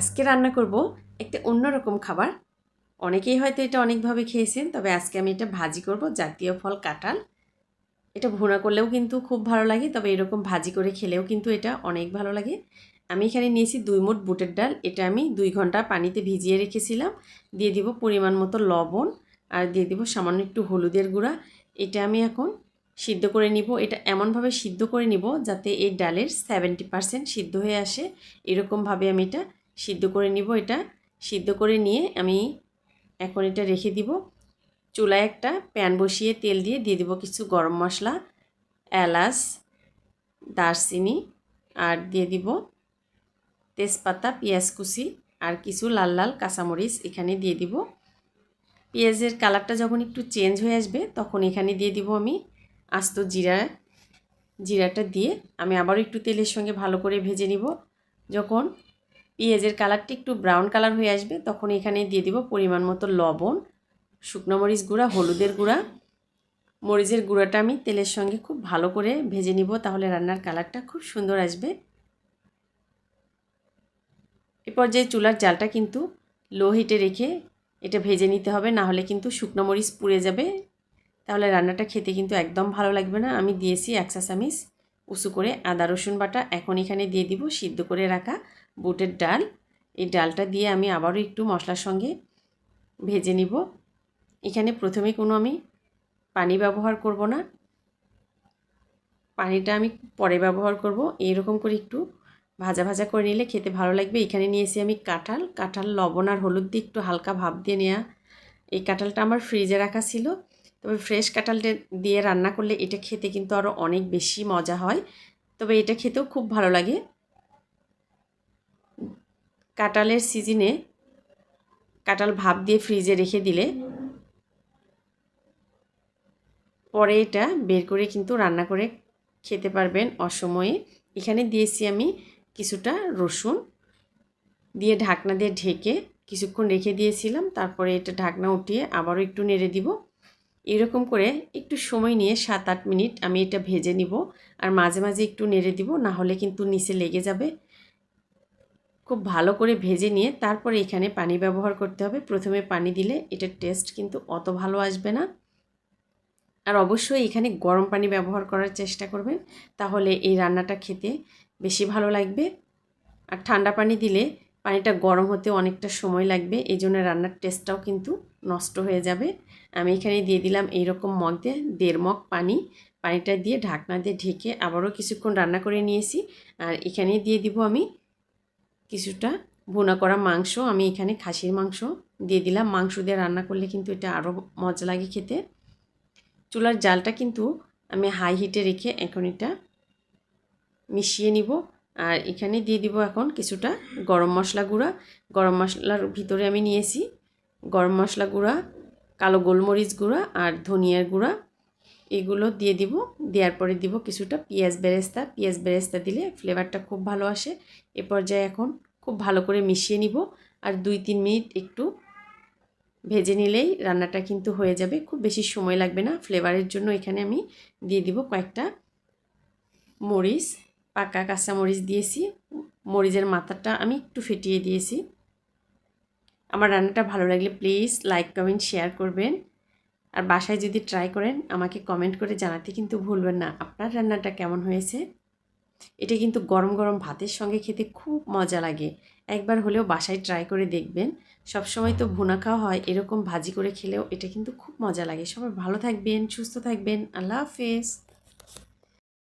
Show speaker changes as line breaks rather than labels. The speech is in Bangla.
আজকে রান্না করব একটা অন্যরকম খাবার। অনেকেই হয়তো এটা অনেকভাবে খেয়েছেন, তবে আজকে আমি এটা ভাজি করব, জাতীয় ফল কাঁঠাল। এটা ভুনা করলেও কিন্তু খুব ভালো লাগে, তবে এরকম ভাজি করে খেলেও কিন্তু এটা অনেক ভালো লাগে। আমি এখানে নিয়েছি দুই মোট বুটের ডাল, এটা আমি দুই ঘণ্টা পানিতে ভিজিয়ে রেখেছিলাম। দিয়ে দিব পরিমাণ মতো লবণ আর দিয়ে দিব সামান্য একটু হলুদের গুঁড়া। এটা আমি এখন সিদ্ধ করে নিব, এটা এমনভাবে সিদ্ধ করে নিব যাতে এই ডালের সেভেন্টি পারসেন্ট সিদ্ধ হয়ে আসে। এরকমভাবে আমি এটা সিদ্ধ করে নিব এটা। সিদ্ধ করে নিয়ে আমি এখন এটা রেখে দিব। চুলায় একটা প্যান বসিয়ে তেল দিয়ে দিয়ে দিব কিছু গরম মশলা, এলাচ, দারচিনি আর দিয়ে দিব তেজপাতা, পেঁয়াজ কুচি আর কিছু লাল লাল কাঁচামরিচ এখানে দিয়ে দিব। পেঁয়াজের কালারটা যখন একটু চেঞ্জ হয়ে আসবে তখন এখানে দিয়ে দিব আমি আস্ত জিরা, জিরাটা দিয়ে আমি আবারও একটু তেলের সঙ্গে ভালো করে ভেজে নিব। যখন পেঁয়াজের কালারটি একটু ব্রাউন কালার হয়ে আসবে, তখন এখানে দিয়ে দিব পরিমাণ মতো লবণ, শুকনো মরিচ গুঁড়া, হলুদের গুঁড়া। মরিচের গুঁড়াটা আমি তেলের সঙ্গে খুব ভালো করে ভেজে নিব, তাহলে রান্নার কালারটা খুব সুন্দর আসবে। এ পর্যায়ে চুলার জালটা কিন্তু লো হিটে রেখে এটা ভেজে নিতে হবে, না হলে কিন্তু শুকনো মরিচ পুড়ে যাবে। তাহলে রান্নাটা খেতে কিন্তু একদম ভালো লাগবে না। আমি দিয়েছি একশা চামিচ উঁচু করে আদা, রসুন বাটা এখন এখানে দিয়ে দিব সিদ্ধ করে রাখা বুটের ডাল। এই ডালটা দিয়ে আমি আবারও একটু মশলার সঙ্গে ভেজে নিব। এখানে প্রথমে কোনো আমি পানি ব্যবহার করব না। পানিটা আমি পরে ব্যবহার করব। এইরকম করে একটু ভাজা ভাজা করে নিলে খেতে ভালো লাগবে। এখানে নিয়েছি আমি কাঁঠাল। কাঁঠাল লবণ আর হলুদ দিয়ে একটু হালকা ভাব দিয়ে নেওয়া এই কাঁঠালটা আমার ফ্রিজে রাখা ছিল। তবে ফ্রেশ কাঁঠালটা দিয়ে রান্না করলে এটা খেতে কিন্তু আরও অনেক বেশি মজা হয়। তবে এটা খেতেও খুব ভালো লাগে। কাঁঠালের সিজনে কাঁঠাল ভাপ দিয়ে ফ্রিজে রেখে দিলে পরে এটা বের করে কিন্তু রান্না করে খেতে পারবেন অসময়ে। এখানে দিয়েছি আমি কিছুটা রসুন দিয়ে ঢাকনা দিয়ে ঢেকে কিছুক্ষণ রেখে দিয়েছিলাম। তারপরে এটা ঢাকনা উঠিয়ে আবারও একটু নেড়ে দিব। এরকম করে একটু সময় নিয়ে সাত আট মিনিট আমি এটা ভেজে নিব আর মাঝে মাঝে একটু নেড়ে দিব, না হলে কিন্তু নিচে লেগে যাবে। খুব ভালো করে ভেজে নিয়ে তারপরে এখানে পানি ব্যবহার করতে হবে। প্রথমে পানি দিলে এটার টেস্ট কিন্তু অত ভালো আসবে না। আর অবশ্যই এখানে গরম পানি ব্যবহার করার চেষ্টা করবেন, তাহলে এই রান্নাটা খেতে বেশি ভালো লাগবে। আর ঠান্ডা পানি দিলে পানিটা গরম হতে অনেকটা সময় লাগবে এই জন্য রান্নার টেস্টটাও কিন্তু নষ্ট হয়ে যাবে। আমি এখানে দিয়ে দিলাম এইরকম মগ দিয়ে দেড় মগ পানি। পানিটা দিয়ে ঢাকনা দিয়ে ঢেকে আবারও কিছুক্ষণ রান্না করে নিয়েছি। আর এখানে দিয়ে দিব আমি কিছুটা ভুনা করা মাংস। আমি এখানে খাসির মাংস দিয়ে দিলাম। মাংস দিয়ে রান্না করলে কিন্তু এটা আরও মজা লাগে খেতে। চুলার জালটা কিন্তু আমি হাই হিটে রেখে এখন এটা মিশিয়ে নিব। আর এখানে দিয়ে দিব এখন কিছুটা গরম মশলা গুঁড়া। গরম মশলার ভিতরে আমি নিয়েছি গরম মশলা গুঁড়া, কালো গোলমরিচ গুঁড়া আর ধনিয়ার গুঁড়া। এগুলো দিয়ে দিব। দেওয়ার পরে দিব কিছুটা পেঁয়াজ বেরেস্তা। পেঁয়াজ বেরেস্তা দিলে ফ্লেভারটা খুব ভালো আসে। এ পর্যায়ে এখন খুব ভালো করে মিশিয়ে নিব। আর দুই তিন মিনিট একটু ভেজে নিলেই রান্নাটা কিন্তু হয়ে যাবে। খুব বেশি সময় লাগবে না। ফ্লেভারের জন্য এখানে আমি দিয়ে দিব কয়েকটা মরিচ পাকা কাঁচা মরিচ দিয়েছি। মরিচের মাথাটা আমি একটু ফেটিয়ে দিয়েছি। আমার রান্নাটা ভালো লাগলে প্লিজ লাইক, কমেন্ট, শেয়ার করবেন। আর বাসায় যদি ট্রাই করেন, আমাকে কমেন্ট করে জানাতে কিন্তু ভুলবেন না। আপনার রান্নাটা কেমন হয়েছে? এটা কিন্তু গরম গরম ভাতের সঙ্গে খেতে খুব মজা লাগে। একবার হলেও বাসায় ট্রাই করে দেখবেন। সবসময় তো ভুনা খাওয়া হয়, এরকম ভাজি করে খেলেও এটা কিন্তু খুব মজা লাগে। সবাই ভালো থাকবেন, সুস্থ থাকবেন। আল্লাহ হাফেজ।